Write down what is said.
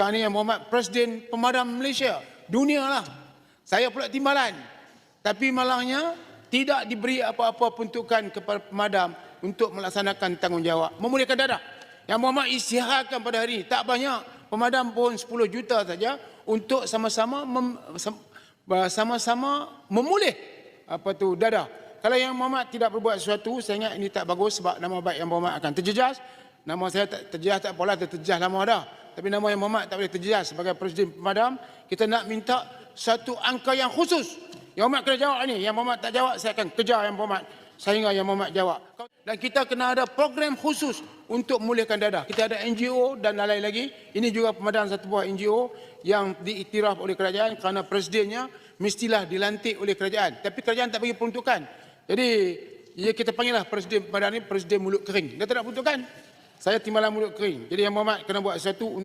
sekarang ni Yang Berhormat Presiden Pemadam Malaysia. Dunia lah. Saya pula timbalan. Tapi malangnya tidak diberi apa-apa peruntukan kepada pemadam untuk melaksanakan tanggungjawab. Memulihkan dadah. Yang Berhormat isytiharkan pada hari ini. Tak banyak. Pemadam pun 10 juta saja untuk sama-sama mem, sam- sama-sama memulih apa tu dadah. Kalau yang Muhammad tidak berbuat sesuatu, saya ingat ini tak bagus sebab nama baik yang Muhammad akan terjejas. Nama saya tak terjejas tak apalah, terjejas lama dah. Tapi nama yang Muhammad tak boleh terjejas sebagai Presiden Pemadam. Kita nak minta satu angka yang khusus. Yang Muhammad kena jawab ni. Yang Muhammad tak jawab, saya akan kejar yang Muhammad. Sehingga yang Muhammad jawab. Dan kita kena ada program khusus untuk memulihkan dadah. Kita ada NGO dan lain-lain lagi. Ini juga pemadam satu buah NGO yang diiktiraf oleh kerajaan kerana presidennya mestilah dilantik oleh kerajaan. Tapi kerajaan tak bagi peruntukan. Jadi ya kita panggillah presiden pemadam ni presiden mulut kering. Dia tak nak peruntukan. Saya timbalan mulut kering. Jadi yang Muhammad kena buat sesuatu